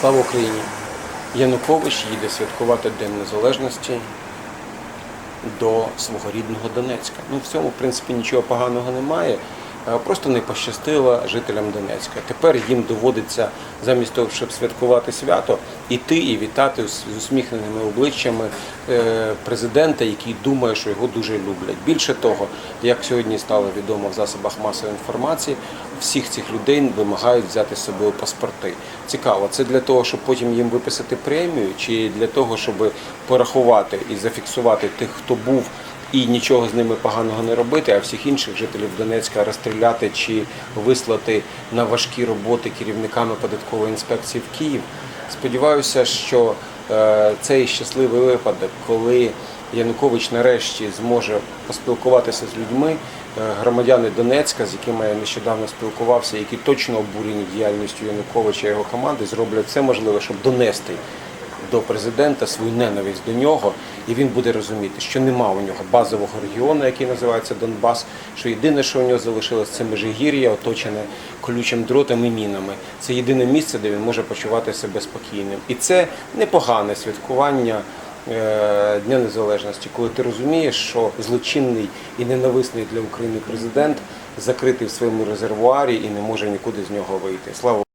Слава Україні! Янукович їде святкувати День Незалежності до свого рідного Донецька. Ну, в цьому, в принципі, нічого поганого немає. Е, Просто не пощастило жителям Донецька. Тепер їм доводиться замість того, щоб святкувати свято, іти і вітати з усміхненими обличчями е, президента, який думає, що його дуже люблять. Більше того, як сьогодні стало відомо в засобах масової інформації, всіх цих людей вимагають взяти з собою паспорти. Цікаво, це для того, щоб потім їм виписати премію, чи для того, щоб порахувати і зафіксувати тих, хто був і нічого з ними поганого не робити, а всіх інших жителів Донецька розстріляти чи вислати на важкі роботи керівниками податкової інспекції в Київ. Сподіваюся, що е, цей щасливий випадок, коли Янукович нарешті зможе поспілкуватися з людьми, е, громадяни Донецька, з якими я нещодавно спілкувався, які точно обурені діяльністю Януковича і його команди, зроблять все можливе, щоб донести до президента свою ненависть до нього, і він буде розуміти, що нема у нього базового регіону, який називається Донбас. Що єдине, що у нього залишилось, це межигір'я, оточене колючим дротом і мінами. Це єдине місце, де він може почувати себе спокійним. І це непогане святкування. е, Дня Незалежності, коли ти розумієш, що злочинний і ненависний для України президент закритий в своєму резервуарі і не може нікуди з нього вийти. Слава